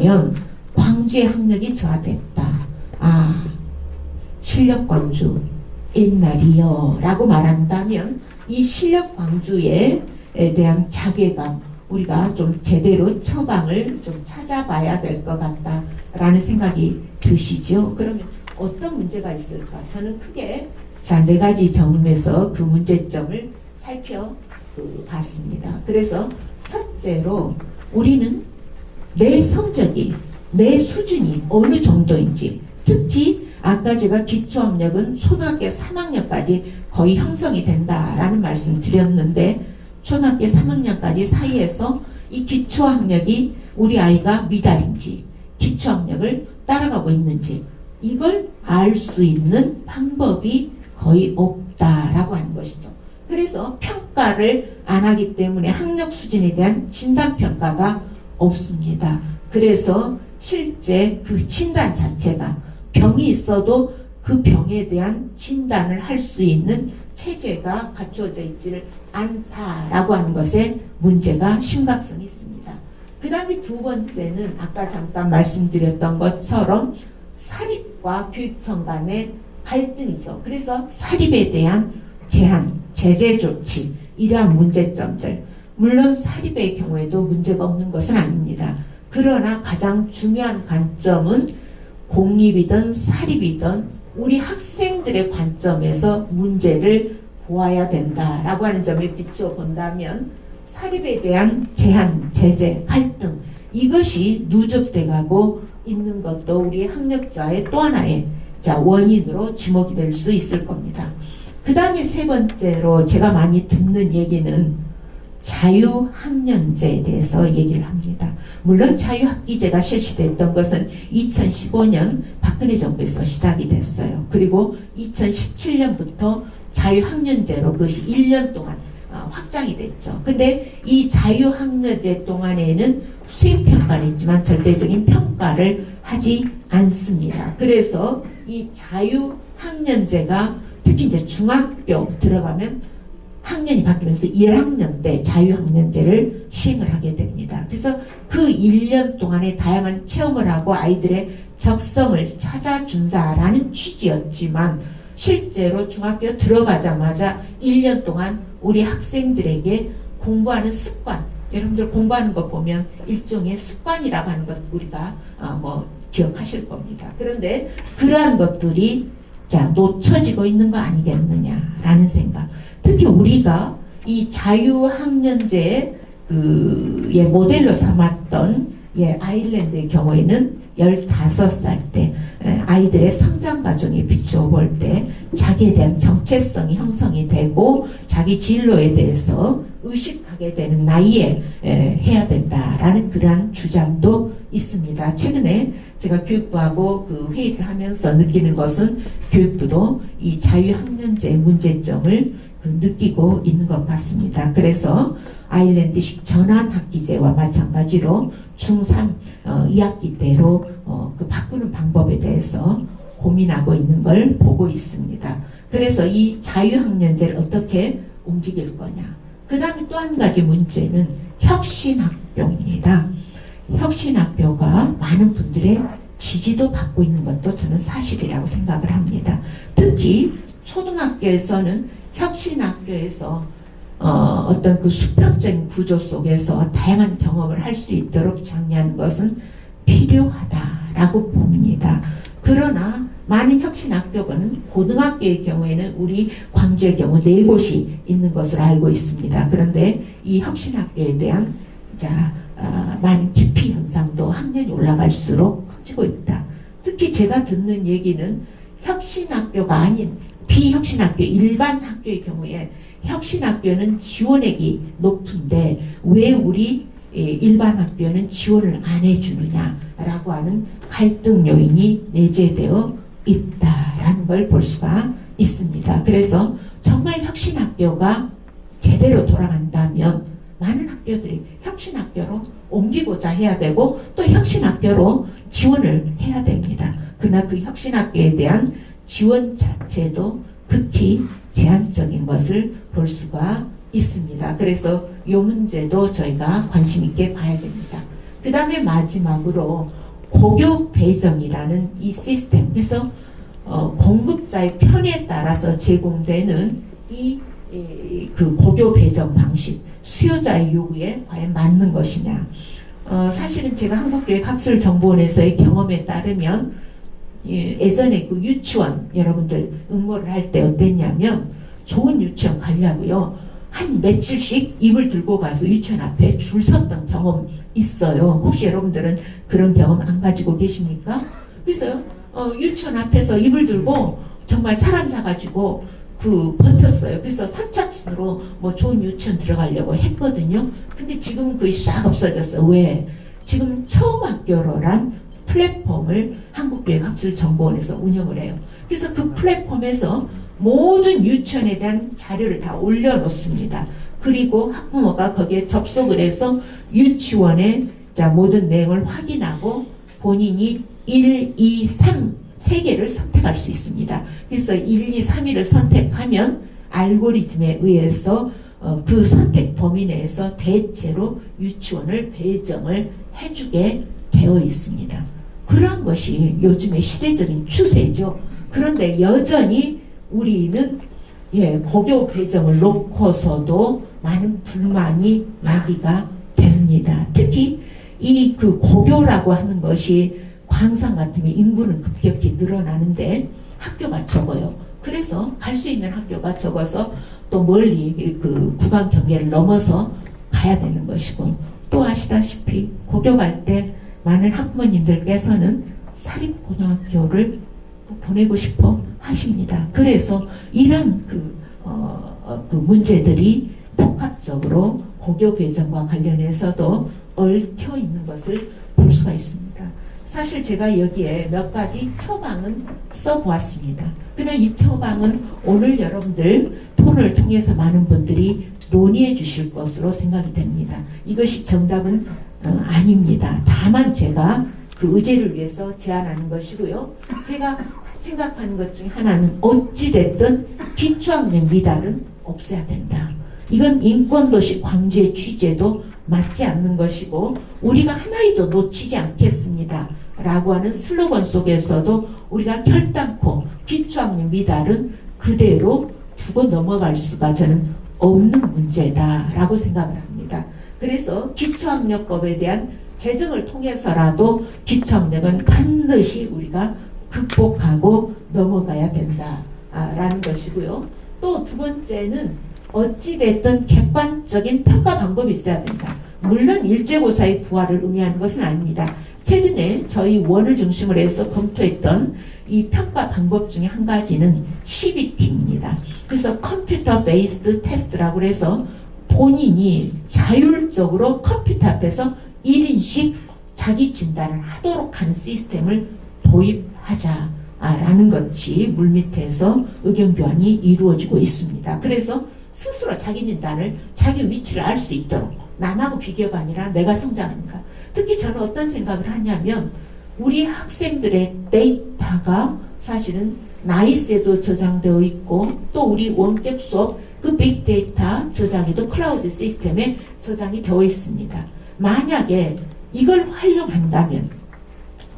그러면 광주의 학력이 저하됐다. 아, 실력 광주 옛날이요 라고 말한다면 이 실력 광주에 대한 자괴감 우리가 좀 제대로 처방을 좀 찾아봐야 될 것 같다라는 생각이 드시죠. 그러면 어떤 문제가 있을까? 저는 크게 자 네 가지 점에서 그 문제점을 살펴봤습니다. 그래서 첫째로 우리는 내 성적이 내 수준이 어느 정도인지 특히 아까 제가 기초학력은 초등학교 3학년까지 거의 형성이 된다라는 말씀 드렸는데 초등학교 3학년까지 사이에서 이 기초학력이 우리 아이가 미달인지 기초학력을 따라가고 있는지 이걸 알 수 있는 방법이 거의 없다라고 하는 것이죠. 그래서 평가를 안 하기 때문에 학력 수준에 대한 진단 평가가 없습니다. 그래서 실제 그 진단 자체가 병이 있어도 그 병에 대한 진단을 할 수 있는 체제가 갖추어져 있지를 않다라고 하는 것에 문제가 심각성이 있습니다. 그 다음에 두 번째는 아까 잠깐 말씀드렸던 것처럼 사립과 교육청 간의 갈등이죠. 그래서 사립에 대한 제한, 제재 조치, 이러한 문제점들. 물론 사립의 경우에도 문제가 없는 것은 아닙니다. 그러나 가장 중요한 관점은 공립이든 사립이든 우리 학생들의 관점에서 문제를 보아야 된다라고 하는 점에 비추어 본다면 사립에 대한 제한, 제재, 갈등 이것이 누적돼 가고 있는 것도 우리 학력자의 또 하나의 자 원인으로 지목이 될 수 있을 겁니다. 그 다음에 세 번째로 제가 많이 듣는 얘기는 자유학년제에 대해서 얘기를 합니다. 물론 자유학기제가 실시됐던 것은 2015년 박근혜 정부에서 시작이 됐어요. 그리고 2017년부터 자유학년제로 그것이 1년 동안 어, 확장이 됐죠. 근데 이 자유학년제 동안에는 수행평가는 있지만 절대적인 평가를 하지 않습니다. 그래서 이 자유학년제가 특히 이제 중학교 들어가면 학년이 바뀌면서 1학년 때 자유학년제를 시행을 하게 됩니다. 그래서 그 1년 동안에 다양한 체험을 하고 아이들의 적성을 찾아준다라는 취지였지만 실제로 중학교 들어가자마자 1년 동안 우리 학생들에게 공부하는 습관, 여러분들 공부하는 거 보면 일종의 습관이라고 하는 것 우리가 어, 뭐 기억하실 겁니다. 그런데 그러한 것들이 자 놓쳐지고 있는 거 아니겠느냐라는 생각. 특히 우리가 이 자유학년제 그의 모델로 삼았던 예, 아일랜드의 경우에는 15살 때 아이들의 성장 과정에 비추어 볼 때 자기에 대한 정체성이 형성이 되고 자기 진로에 대해서 의식하게 되는 나이에 해야 된다라는 그러한 주장도 있습니다. 최근에 제가 교육부하고 그 회의를 하면서 느끼는 것은 교육부도 이 자유학년제 문제점을 그 느끼고 있는 것 같습니다. 그래서 아일랜드식 전환학기제와 마찬가지로 중3 어, 2학기 때로 어, 그 바꾸는 방법에 대해서 고민하고 있는 걸 보고 있습니다. 그래서 이 자유학년제를 어떻게 움직일 거냐. 그 다음에 또 한 가지 문제는 혁신학교입니다. 혁신학교가 많은 분들의 지지도 받고 있는 것도 저는 사실이라고 생각을 합니다. 특히 초등학교에서는 혁신학교에서 어, 어떤 그 수평적인 구조 속에서 다양한 경험을 할 수 있도록 장려하는 것은 필요하다라고 봅니다. 그러나 많은 혁신학교는 고등학교의 경우에는 우리 광주의 경우 네 곳이 있는 것으로 알고 있습니다. 그런데 이 혁신학교에 대한 자, 어, 많은 기피 현상도 학년이 올라갈수록 커지고 있다. 특히 제가 듣는 얘기는 혁신학교가 아닌 비혁신학교 일반 학교의 경우에 혁신학교는 지원액이 높은데 왜 우리 예, 일반 학교는 지원을 안 해주느냐라고 하는 갈등 요인이 내재되어 있다라는 걸 볼 수가 있습니다. 그래서 정말 혁신학교가 제대로 돌아간다면 많은 학교들이 혁신학교로 옮기고자 해야 되고 또 혁신학교로 지원을 해야 됩니다. 그러나 그 혁신학교에 대한 지원 자체도 극히 제한적인 것을 볼 수가 있습니다. 그래서 이 문제도 저희가 관심 있게 봐야 됩니다. 그 다음에 마지막으로 고교 배정이라는 이 시스템. 그래서 어, 공급자의 편에 따라서 제공되는 이, 이, 그 고교 배정 방식, 수요자의 요구에 과연 맞는 것이냐. 어, 사실은 제가 한국교육학술정보원에서의 경험에 따르면 예, 예전에 그 유치원 여러분들 응모를 할 때 어땠냐면 좋은 유치원 가려고요. 한 며칠씩 입을 들고 가서 유치원 앞에 줄 섰던 경험 있어요. 혹시 여러분들은 그런 경험 안 가지고 계십니까? 그래서 어, 유치원 앞에서 입을 들고 정말 사람 사가지고 그 버텼어요. 그래서 선착순으로 뭐 좋은 유치원 들어가려고 했거든요. 근데 지금은 그게 싹 없어졌어요. 왜? 지금 처음 학교로란 플랫폼을 한국교육학술정보원에서 운영을 해요. 그래서 그 플랫폼에서 모든 유치원에 대한 자료를 다 올려놓습니다. 그리고 학부모가 거기에 접속을 해서 유치원의 자, 모든 내용을 확인하고 본인이 1, 2, 3, 세 개를 선택할 수 있습니다. 그래서 1, 2, 3위를 선택하면 알고리즘에 의해서 어, 그 선택 범위 내에서 대체로 유치원을 배정을 해주게 되어 있습니다. 그런 것이 요즘의 시대적인 추세죠. 그런데 여전히 우리는 예, 고교 배정을 놓고서도 많은 불만이 야기가 됩니다. 특히 이 그 고교라고 하는 것이 광산 같으면 인구는 급격히 늘어나는데 학교가 적어요. 그래서 갈 수 있는 학교가 적어서 또 멀리 그 구간 경계를 넘어서 가야 되는 것이고 또 아시다시피 고교 갈때 많은 학부모님들께서는 사립고등학교를 보내고 싶어 하십니다. 그래서 이런 그, 어, 어, 그 문제들이 복합적으로 고교 배정과 관련해서도 얽혀 있는 것을 볼 수가 있습니다. 사실 제가 여기에 몇 가지 처방은 써보았습니다. 그러나 이 처방은 오늘 여러분들 토론을 통해서 많은 분들이 논의해 주실 것으로 생각이 됩니다. 이것이 정답은 어, 아닙니다. 다만 제가 그 의제를 위해서 제안하는 것이고요. 제가 생각하는 것 중에 하나는 어찌됐든 기초학년 미달은 없어야 된다. 이건 인권도시 광주의 취재도 맞지 않는 것이고 우리가 하나이도 놓치지 않겠습니다. 라고 하는 슬로건 속에서도 우리가 결단코 기초학년 미달은 그대로 두고 넘어갈 수가 저는 없는 문제다라고 생각을 합니다. 그래서 기초학력법에 대한 제정을 통해서라도 기초학력은 반드시 우리가 극복하고 넘어가야 된다라는 것이고요. 또 두 번째는 어찌됐든 객관적인 평가 방법이 있어야 된다. 물론 일제고사의 부활을 의미하는 것은 아닙니다. 최근에 저희 원을 중심으로 해서 검토했던 이 평가 방법 중에 한 가지는 CBT입니다. 그래서 컴퓨터 베이스드 테스트라고 해서 본인이 자율적으로 컴퓨터 앞에서 1인씩 자기 진단을 하도록 하는 시스템을 도입하자라는 것이 물밑에서 의견 교환이 이루어지고 있습니다. 그래서 스스로 자기 진단을 자기 위치를 알 수 있도록 남하고 비교가 아니라 내가 성장하니까 특히 저는 어떤 생각을 하냐면 우리 학생들의 데이터가 사실은 나이스에도 저장되어 있고 또 우리 원격 수업 그 빅데이터 저장에도 클라우드 시스템에 저장이 되어 있습니다. 만약에 이걸 활용한다면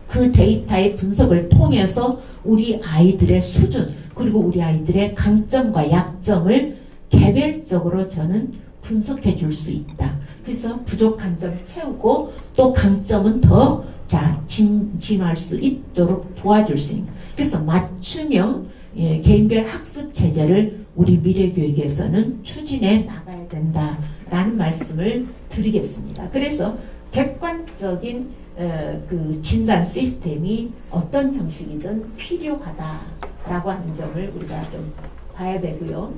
그 데이터의 분석을 통해서 우리 아이들의 수준 그리고 우리 아이들의 강점과 약점을 개별적으로 저는 분석해 줄 수 있다. 그래서 부족한 점 채우고 또 강점은 더 자, 진, 진화할 수 있도록 도와줄 수 있는. 그래서 맞춤형 예, 개인별 학습 체제를 우리 미래교육에서는 추진해 나가야 된다라는 말씀을 드리겠습니다. 그래서 객관적인 어, 그 진단 시스템이 어떤 형식이든 필요하다라고 하는 점을 우리가 좀 봐야 되고요.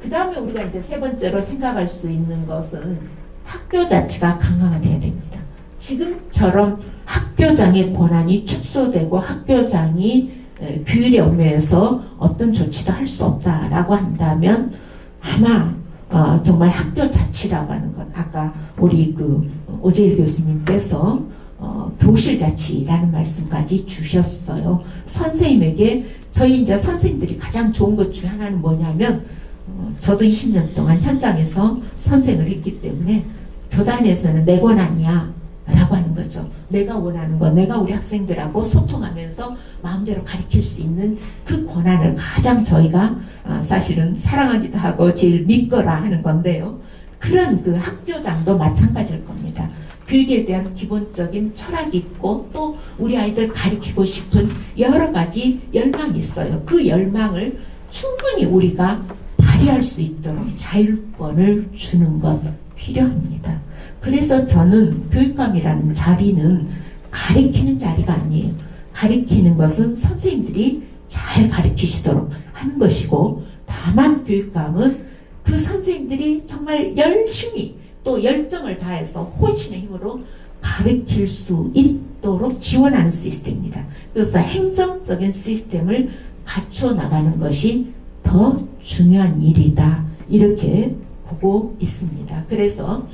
그 다음에 우리가 이제 세 번째로 생각할 수 있는 것은 학교 자체가 강화가 돼야 됩니다. 지금처럼 학교장의 권한이 축소되고 학교장이 규율의 업무에서 어떤 조치도 할 수 없다라고 한다면 아마 어, 정말 학교 자치라고 하는 것 아까 우리 그 오재일 교수님께서 어, 교실 자치라는 말씀까지 주셨어요. 선생님에게 저희 이제 선생님들이 가장 좋은 것 중에 하나는 뭐냐면 어, 저도 20년 동안 현장에서 선생을 했기 때문에 교단에서는 내 권한이야. 라고 하는 거죠. 내가 원하는 거, 내가 우리 학생들하고 소통하면서 마음대로 가르칠 수 있는 그 권한을 가장 저희가 아, 사실은 사랑하기도 하고 제일 믿거라 하는 건데요. 그런 그 학교장도 마찬가지일 겁니다. 교육에 대한 기본적인 철학이 있고 또 우리 아이들 가르치고 싶은 여러 가지 열망이 있어요. 그 열망을 충분히 우리가 발휘할 수 있도록 자율권을 주는 것 필요합니다. 그래서 저는 교육감이라는 자리는 가리키는 자리가 아니에요. 가리키는 것은 선생님들이 잘 가르치시도록 하는 것이고 다만 교육감은 그 선생님들이 정말 열심히 또 열정을 다해서 혼신의 힘으로 가르칠 수 있도록 지원하는 시스템입니다. 그래서 행정적인 시스템을 갖춰 나가는 것이 더 중요한 일이다. 이렇게 보고 있습니다. 그래서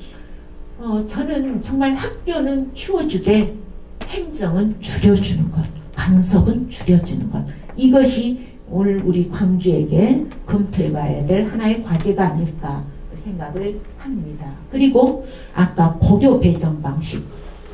어, 저는 정말 학교는 키워주되 행정은 줄여주는 것, 간섭은 줄여주는 것. 이것이 오늘 우리 광주에게 검토해봐야 될 하나의 과제가 아닐까 생각을 합니다. 그리고 아까 고교 배정 방식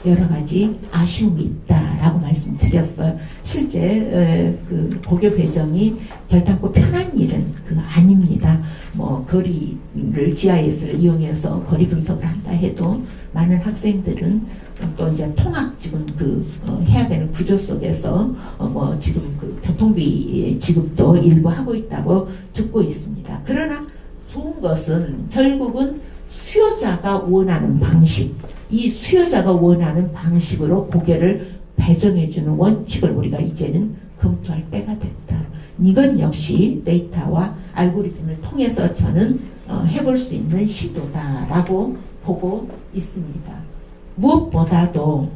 여러 가지 아쉬움이 있다라고 말씀드렸어요. 실제 에, 그 고교 배정이 결단코 편한 일은 그 아닙니다. 뭐 거리를 GIS를 이용해서 거리 분석을 한다 해도 많은 학생들은 또 이제 통학 지금 그 어, 해야 되는 구조 속에서 어, 뭐 지금 그 교통비 지급도 일부 하고 있다고 듣고 있습니다. 그러나 좋은 것은 결국은 수요자가 원하는 방식, 이 수요자가 원하는 방식으로 고개를 배정해주는 원칙을 우리가 이제는 검토할 때가 됐다. 이건 역시 데이터와 알고리즘을 통해서 저는 어, 해볼 수 있는 시도다라고 보고 있습니다. 무엇보다도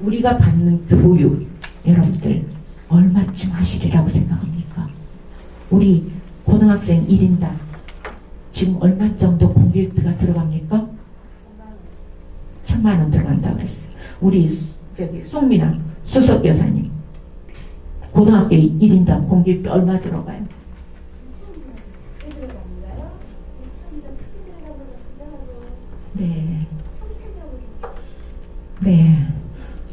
우리가 받는 교육 여러분들 얼마쯤 하시리라고 생각합니까? 우리 고등학생 1인당 지금 얼마 정도 공교육비가 들어갑니까? 천만 원 들어간다 그랬어요. 우리 저기 송민아 수석 교사님 고등학교 1인당 공교육비 얼마 들어가요? 네. 네.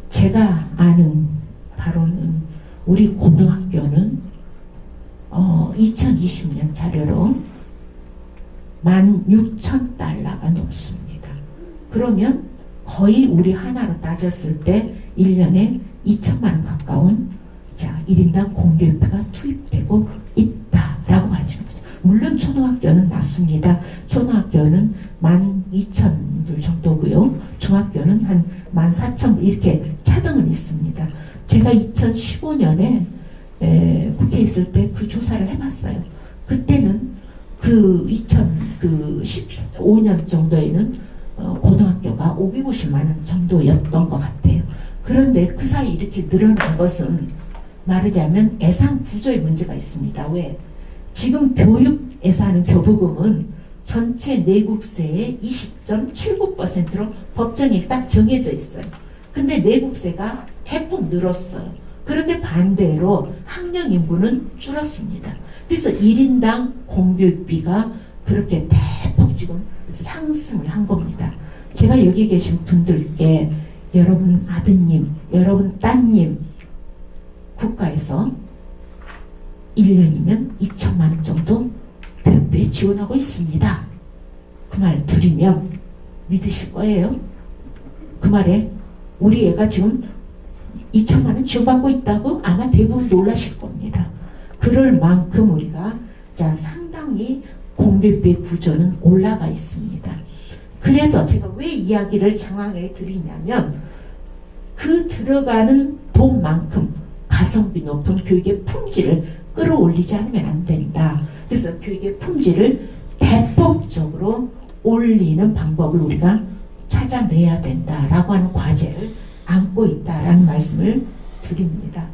제가 아는 바로는 우리 고등학교는 어, 2020년 자료로 16,000달러가 넘습니다. 그러면 거의 우리 하나로 따졌을 때 1년에 2천만 원 가까운 자 1인당 공교육비가 투입되고 있다라고 말해주는 거죠. 물론 초등학교는 낮습니다. 초등학교는 12,000 150만 원 정도였던 것 같아요. 그런데 그 사이 이렇게 늘어난 것은 말하자면 예상 구조의 문제가 있습니다. 왜? 지금 교육 예산은 교부금은 전체 내국세의 20.79%로 법정이 딱 정해져 있어요. 근데 내국세가 대폭 늘었어요. 그런데 반대로 학령 인구는 줄었습니다. 그래서 1인당 공교육비가 그렇게 대폭 지금 상승을 한 겁니다. 제가 여기 계신 분들께 여러분 아드님, 여러분 따님 국가에서 1년이면 2천만 원 정도 교육비에 지원하고 있습니다. 그 말 들으면 믿으실 거예요? 그 말에 우리 애가 지금 2천만 원 지원받고 있다고 아마 대부분 놀라실 겁니다. 그럴 만큼 우리가 자 상당히 공백비 구조는 올라가 있습니다. 그래서 제가 왜 이야기를 장황하게 드리냐면 그 들어가는 돈만큼 가성비 높은 교육의 품질을 끌어올리지 않으면 안 된다. 그래서 교육의 품질을 대폭적으로 올리는 방법을 우리가 찾아내야 된다라고 하는 과제를 안고 있다라는 말씀을 드립니다.